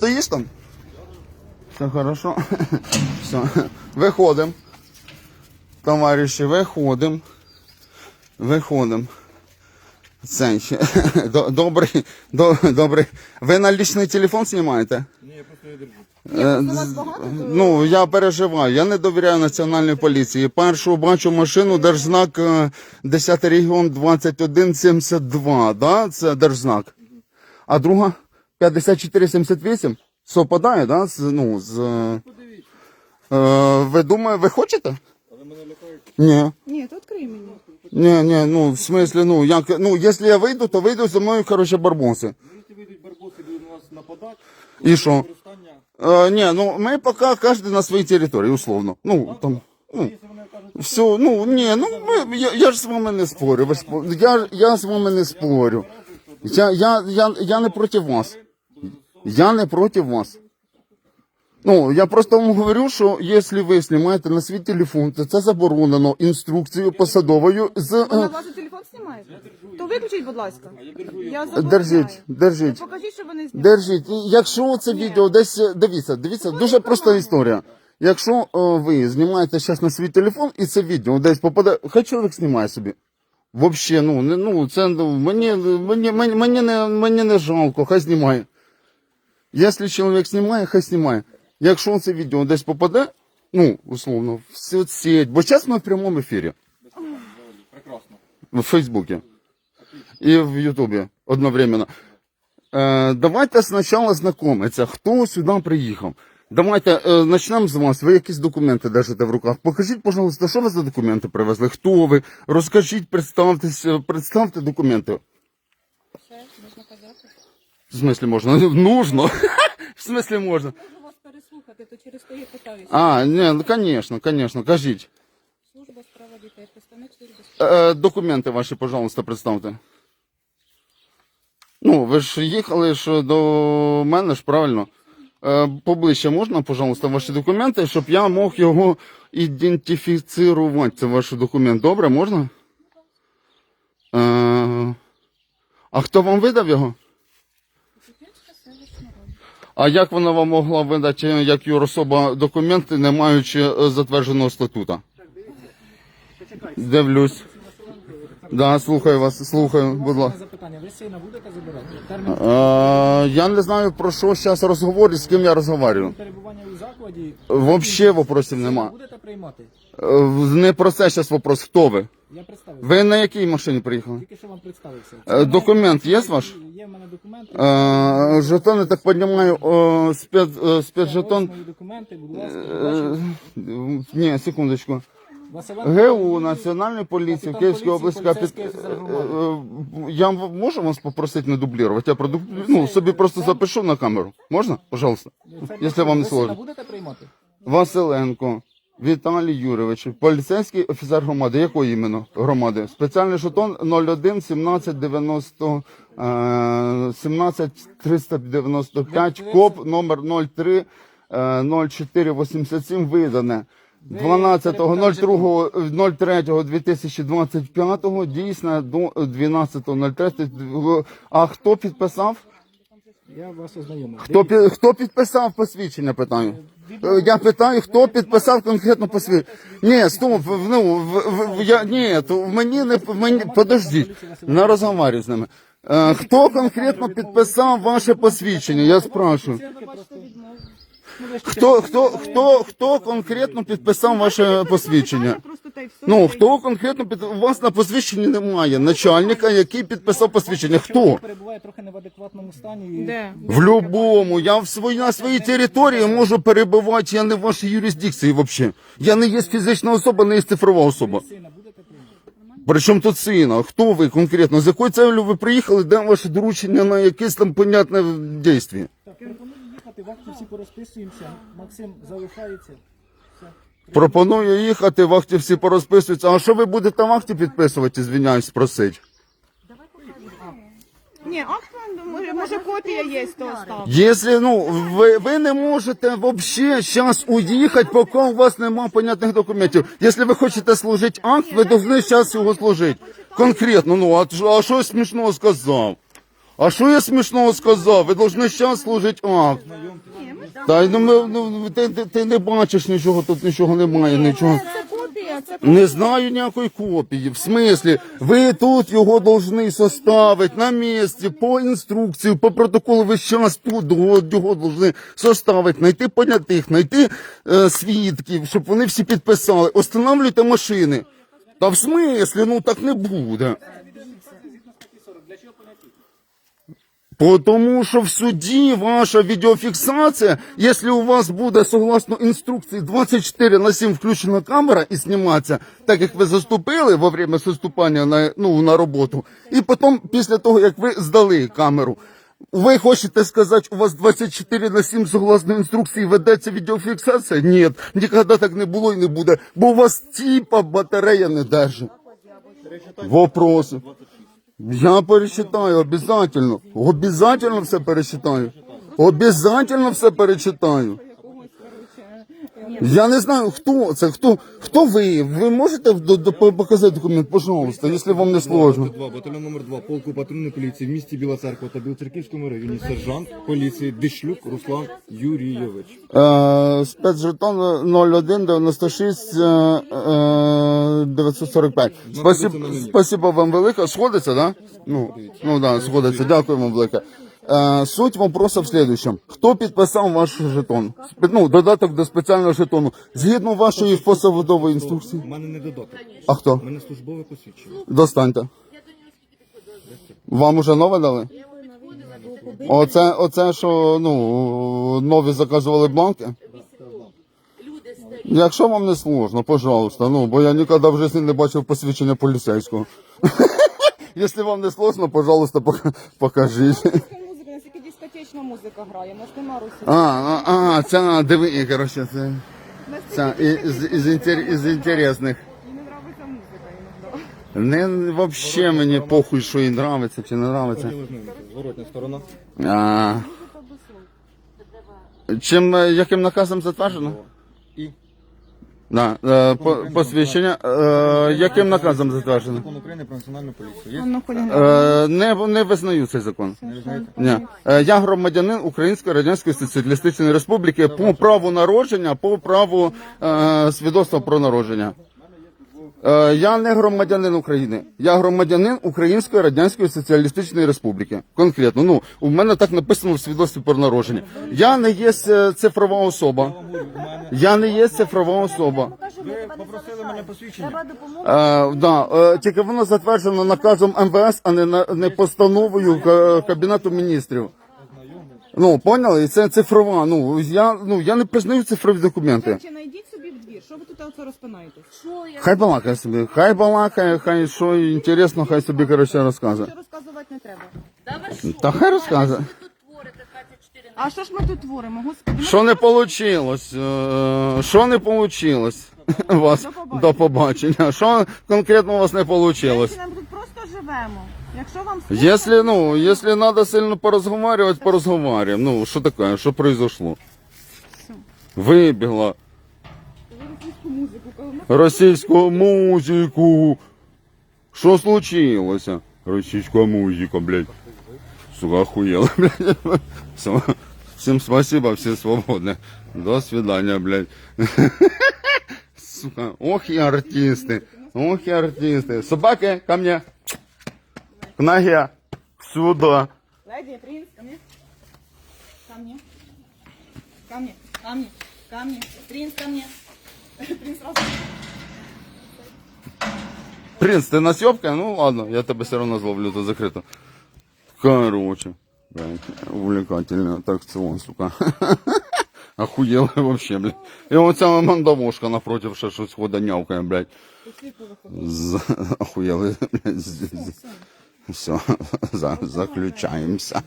Стоїш там? Все хорошо. Все. Виходимо. Товариші, виходимо. Виходимо. Добрий, добрий. Ви на лічний телефон знімаєте? Ні, я просто не держу. Е, Ну, я переживаю, я не довіряю національній поліції. Першу бачу машину, держзнак е, 10 регіон 2172, да? це держзнак. А друга 5478 совпадає, да? З, ну, з, е, е, ви думаєте, ви хочете? Але мене лякають. Ні. Ні, то відкрий мені. Ні, ні, ну, в смислі, ну, як, ну, якщо я вийду, то вийду зі мною, коротше, барбоси. Ну, якщо вийдуть барбоси, будуть на вас нападати, І що? використання. Е, ні, ну, ми поки кожен на своїй території, условно. Ну, там, ну, Якщо вони кажуть, Все, ну ні, ну ми, я, я ж з вами не спорю. Ви ж я, я з вами не спорю. Я, я, я, я не проти вас. Я не проти вас. Ну, я просто вам говорю, що якщо ви знімаєте на свій телефон, то це заборонено інструкцією посадовою з. Ви на е, власний телефон знімаєте? То виключіть, будь ласка. Я Держіть, держіть. Покажіть, що ви не знімаєте. Держіть. І Якщо це відео десь е, дивіться, дивіться, дуже проста історія. Якщо е, ви знімаєте зараз на свій телефон і це відео десь попаде, хай чоловік знімає собі. Вообще, ну не ну це ну, мені, мені, мені, мені не мені не жалко, хай знімає. Якщо чоловік знімає, хай знімає. Якщо це відео десь попаде, ну условно, в соцсеть, бо зараз ми в прямому ефірі прекрасно. в Фейсбуці і в Ютубі одновременно. Е, давайте спочатку знайомитися, хто сюди приїхав. Давайте е, почнемо з вас. Ви якісь документи держите в руках. Покажіть, пожалуйста, що ви за документи привезли? Хто ви? Розкажіть, представтесь, е, представте документи. В смислі можна? Нужно. В смислі можна. Можу вас переслухати, то через то я питаюся. А, ні, ну, звісно, звісно, кажіть. Служба справа дітей, представник служби справа. Е, документи ваші, пожалуйста, представте. Ну, ви ж їхали ж до мене ж правильно. Е, поближче можна, пожалуйста, ваші документи, щоб я мог його ідентифіцирувати. Це ваш документ. Добре, можна? Е, а хто вам видав його? А як вона вам могла видати, як юрособа документи, не маючи е, затвердженого статута? Дивлюсь. Да, слухаю вас, слухаю, будь ласка. Запитання, ви сина будете забирати? Термін Е, я не знаю про що зараз розговорю, з ким я розговорю. перебування у закладі Взагалі вопросів нема. будете приймати? Е, Не про це зараз вопрос. Хто ви? Я представився. Ви на якій машині приїхали? Тільки що вам представився. Е, Документ є ваш? Є в мене документи. Е, Жетон, я так розумію, о, спец, е, спецжетон. Мої документи, будь ласка. Е, Ні, секундочку. Василенко. ГУ Національної поліції Київській поліції, області. поліцейський офіцер Е, е, Я можу вас попросити не дублювати? Я продублю... ну, собі просто запишу на камеру. Можна? Пожалуйста. Це- Якщо вам не ви сина сложно. будете приймати? Василенко Віталій Юрійович, поліцейський офіцер громади. Якої іменно громади? Спеціальний жетон 01 17 90 е, 17 395 КОП номер 03 е, 0487 видане. 12.03.2025 дійсно до 12.03. А хто підписав? Я вас ознайомив. Хто, хто підписав посвідчення, питаю? Е, Я питаю, хто підписав конкретно посвідчення. Ні, стоп, в- ну, в, в, я, ні, то мені не, в мені, подождіть, не розговорюю з ними. Е, хто конкретно підписав ваше посвідчення, я спрашиваю. Хто, хто, хто, хто конкретно підписав ваше посвідчення? Просто та. Ну, хто конкретно під... У вас на посвідченні немає начальника, який підписав посвідчення. Хто? Перебуває трохи не в адекватному стані. І... Де? В любому. Я в свої, на своїй території можу перебувати, я не в вашій юрисдикції взагалі. Я не є фізична особа, не є цифрова особа. Сина будете приймати? Причому тут сина? Хто ви конкретно? З якою целью ви приїхали? Де ваше доручення на якесь там понятне дійство? Їхати, в акті всі порозписуємося. Максим залишається. Все. Пропоную їхати, в акті всі порозписуються. А що ви будете в акті підписувати, звиняюсь, просить? Ні, акт, може, може копія є з того. Якщо ну ви, ви не можете взагалі зараз уїхати, поки у вас немає понятних документів. Якщо ви хочете служити акт, ви повинні зараз його служити. Конкретно, ну а, ж- а що смішного сказав? А що я смішного сказав? Ви повинні зараз служити акт. Та й ну, ми, ну, ти, ти, ти не бачиш нічого, тут нічого немає, нічого. Копія, це Не знаю ніякої копії. В смислі, ви тут його повинні составити на місці, по інструкції, по протоколу. Ви зараз тут його, його повинні составити, знайти понятих, знайти е, свідків, щоб вони всі підписали. Останавлюйте машини. Та в смислі, ну так не буде. По Тому що в суді ваша відеофіксація, якщо у вас буде согласно інструкції 24 на 7 включена камера і зніматися, так як ви заступили во время заступання на, ну, на роботу, і потім, після того, як ви здали камеру, ви хочете сказати, у вас 24 на 7 согласно інструкції ведеться відеофіксація? Ні, ніколи так не було і не буде, бо у вас типа батарея не держить. Вопроси. Я перечитаю, обязательно. Обязательно все перечитаю. Обязательно все перечитаю. Я не знаю, хто це, хто, хто ви? Ви можете до- до- показати документ, пожалуйста, якщо вам не сложно. 2, батальйон номер 2, полку патрульної поліції в місті Біла Церква та Білоцерківському районі сержант поліції Дишлюк Руслан Юрійович. Е, спецжетон 01 96 е, е, 945. Спасибо, спасибо вам велике. Сходиться, да? Ну, ну да, сходиться. Дякую вам велике. Е, суть вопроса в следующем. Хто підписав ваш жетон? Ну, додаток до спеціального жетону. Згідно вашої посадової інструкції. У мене не додаток. А хто? У мене службове посвідчення. Достаньте. Вам уже нове дали? Оце, оце що, ну, нові заказували бланки? Якщо вам не сложно, пожалуйста, ну, бо я ніколи в житті не бачив посвідчення поліцейського. Якщо вам не сложно, пожалуйста, пок- покажіть. Це музика, грає, нема русі. А, а, а, ця, диви, коротше, це, ця, із, із, інтер- із інтересних. Мені подобається музика іноді. Не, вообще мені похуй, що їй нравиться чи не нравиться. Зворотня сторона. А, чим, яким наказом затверджено? І Да, е, по, посвідчення. Е, яким наказом затверджено? закон України про національну поліцію. Є? Ну, хуліган. Е, не, не визнаю цей закон. Не знаєте? Ні. Е, я громадянин Української Радянської Соціалістичної Республіки по праву народження, по праву е, свідоцтва про народження. Е, я не громадянин України. Я громадянин Української Радянської Соціалістичної Республіки. Конкретно, ну у мене так написано в свідоцтві про народження. Я не є цифрова особа. Я не є цифрова особа. Ви попросили мене посвідчення. Е, да, е, тільки воно затверджено наказом МВС, а не, на- не постановою Кабінету міністрів. Ну, поняли? І це цифрова. Ну, я, ну, я не признаю цифрові документи. Що ви тут оце розпинаєтесь? Хай балакає собі, хай балакає, хай що інтересно, хай собі, коротше, розказує. Що розказувати не треба. Да ви що? Та хай розказує. Ви тут творите 24 на А що ж ми тут творимо, господи? Що не вийшло? Що не вийшло? У вас до побачення. Що конкретно у вас не вийшло? Ми тут просто живемо. Якщо вам Если, ну, если надо сильно поразговаривать, поразговариваем. Ну, что такое, что произошло? Выбила музику, российскую музыку. Что случилось? Российская музыка, блядь. Сука, охуела, блядь. Всем спасибо, все свободны. До свидания, блядь. Сука, ох и артисты. Ох и артисты. Собаки, ко мне. К ноге. Сюда. Леди, принц, ко мне. Ко мне. Ко мне. Ко мне. Ко мне. Принц, ко мне. Принц ты на съебке? Ну ладно, я тебя все равно зловлю, тут закрыто. Короче, блядь, увлекательный аттракцион, сука. Охуела вообще, блядь. И вот самая мандавошка напротив, что щось хода нявкає, блядь. З- блядь. Все, заключаемся.